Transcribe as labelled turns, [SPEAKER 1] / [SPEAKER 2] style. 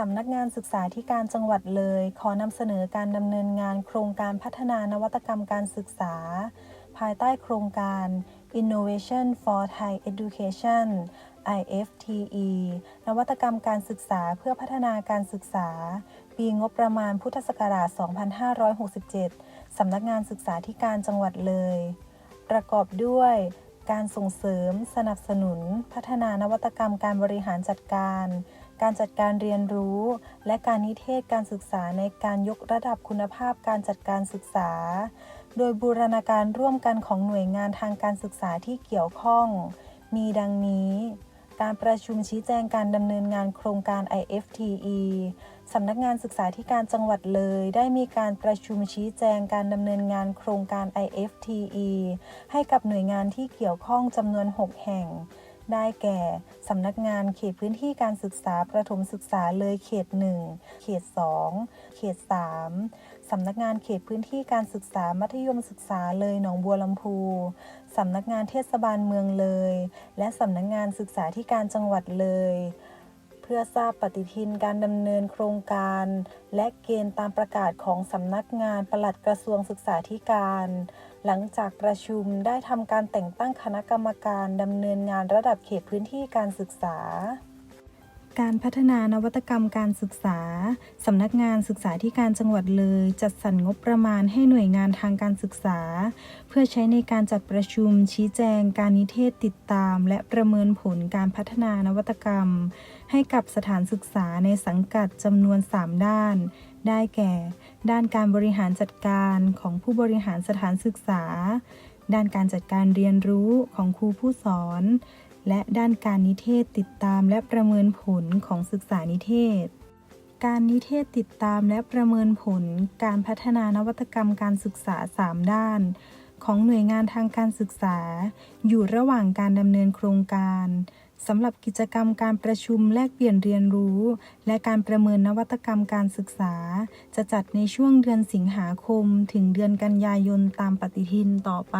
[SPEAKER 1] สำนักงานศึกษาธิการจังหวัดเลย ขอนำเสนอการดำเนินงานโครงการพัฒนานวัตกรรมการศึกษา ภายใต้โครงการ Innovation for Thai Education IFTE นวัตกรรมการศึกษาเพื่อพัฒนาการศึกษา ปีงบประมาณพุทธศักราช 2567 สำนักงานศึกษาธิการจังหวัดเลย ประกอบด้วยการส่งเสริม สนับสนุน พัฒนานวัตกรรมการบริหารจัดการ การจัดการเรียนรู้ และการนิเทศการศึกษาในการยกระดับคุณภาพการจัดการศึกษา โดยบูรณาการร่วมกันของหน่วยงานทางการศึกษาที่เกี่ยวข้อง มีดังนี้ การประชุมชี้แจงการดำเนินงานโครงการ IFTE สำนักงานศึกษาธิการจังหวัดเลย ได้มีการประชุมชี้แจงการดำเนินงานโครงการ IFTE ให้กับหน่วยงานที่เกี่ยวข้องจำนวน 6 แห่ง ได้แก่ สำนักงานเขตพื้นที่การศึกษาประถมศึกษาเลยเขต 1 เขต 2 เขต 3 สำนักงานเขตพื้นที่การศึกษามัธยมศึกษาเลยหนองบัวลำพู สำนักงานเทศบาลเมืองเลย และสำนักงานศึกษาที่การจังหวัดเลย เพื่อทราบปฏิทินการดำเนินโครงการ และเกณฑ์ตามประกาศของสำนักงานปลัดกระทรวงศึกษาธิการ หลังจากประชุมได้ทำการแต่งตั้งคณะกรรมการดำเนินงานระดับเขตพื้นที่การศึกษา การพัฒนานวัตกรรมการศึกษา สำนักงานศึกษาธิการจังหวัดเลย จัดสรรงบประมาณให้หน่วยงานทางการศึกษา เพื่อใช้ในการจัดประชุม ชี้แจง การนิเทศติดตาม และประเมินผลการพัฒนานวัตกรรม ให้กับสถานศึกษาในสังกัดจำนวน 3 ด้าน ได้แก่ ด้านการบริหารจัดการของผู้บริหารสถานศึกษา ด้านการจัดการเรียนรู้ของครูผู้สอนและด้านการนิเทศติดตามและประเมินผลของศึกษานิเทศ การนิเทศติดตามและประเมินผลการพัฒนานวัตกรรมการศึกษา 3 ด้าน ของหน่วยงานทางการศึกษา อยู่ระหว่างการดำเนินโครงการสำหรับกิจกรรมการประชุมแลกเปลี่ยนเรียนรู้ และการประเมินนวัตกรรมการศึกษา จะจัดในช่วงเดือนสิงหาคมถึงเดือนกันยายนตามปฏิทินต่อไป